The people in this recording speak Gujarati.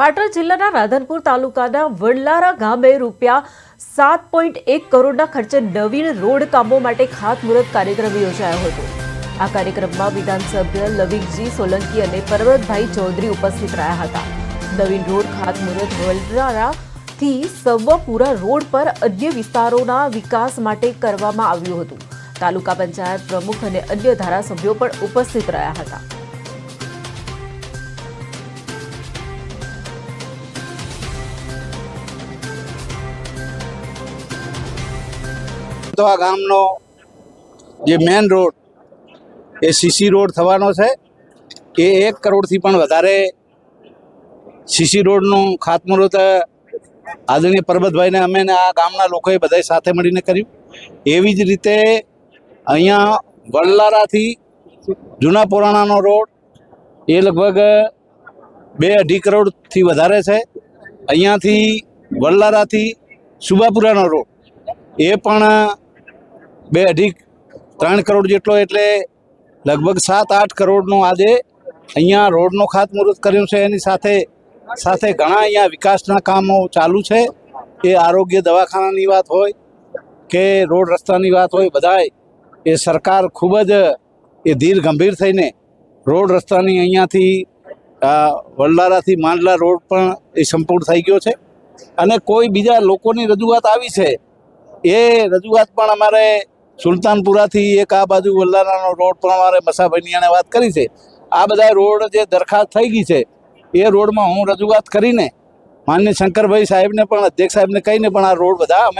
પાટણ જિલ્લાના રાધનપુર તાલુકાના વડલારા ગામે રૂપિયા સાત પોઈન્ટ એક કરોડના ખર્ચે નવીન રોડ કામો માટે ખાતમુહૂર્ત કાર્યક્રમ યોજાયો હતો. આ કાર્યક્રમમાં વિધાનસભ્ય લવિકજી સોલંકી અને પર્વતભાઈ ચૌધરી ઉપસ્થિત રહ્યા હતા. નવીન રોડ ખાતમુહૂર્ત વડલારાથી સવપુરા રોડ પર અન્ય વિસ્તારોના વિકાસ માટે કરવામાં આવ્યું હતું. તાલુકા પંચાયત પ્રમુખ અને અન્ય ધારાસભ્યો પણ ઉપસ્થિત રહ્યા હતા. આ ગામનો જે મેન રોડ એ સીસી રોડ થવાનો છે એ એક કરોડથી પણ વધારે સીસી રોડનું ખાતમુહૂર્ત આદરણીય પરબતભાઈને અમે આ ગામના લોકોએ બધાએ સાથે મળીને કર્યું. એવી જ રીતે અહીંયા વડલારાથી જૂના પુરાણાનો રોડ એ લગભગ બે અઢી કરોડથી વધારે છે. અહીંયાથી વડલારાથી સુબાપુરાનો રોડ એ પણ બે અઢી ત્રણ કરોડ જેટલો એટલે લગભગ સાત આઠ કરોડનો આજે અહીંયા રોડનું ખાતમુહૂર્ત કર્યું છે. એની સાથે સાથે ઘણા અહીંયા વિકાસના કામો ચાલુ છે. એ આરોગ્ય દવાખાનાની વાત હોય કે રોડ રસ્તાની વાત હોય, બધાય એ સરકાર ખૂબ જ એ ધીર ગંભીર થઈને રોડ રસ્તાની અહીંયાથી વડલારાથી માંડલા રોડ પણ એ સંપૂર્ણ થઈ ગયો છે. અને કોઈ બીજા લોકોની રજૂઆત આવી છે, એ રજૂઆત પણ અમારે સુલતાનપુરાથી એક આ બાજુ વલ્લારાનો રોડ પ્રમાણે મસાભાઈની વાત કરી છે. આ બધા રોડ જે દરખાસ્ત થઈ ગઈ છે, એ રોડમાં હું રજૂઆત કરીને માન્ય શંકરભાઈ સાહેબને પણ, અધ્યક્ષ સાહેબને કહીને પણ આ રોડ બધા અમે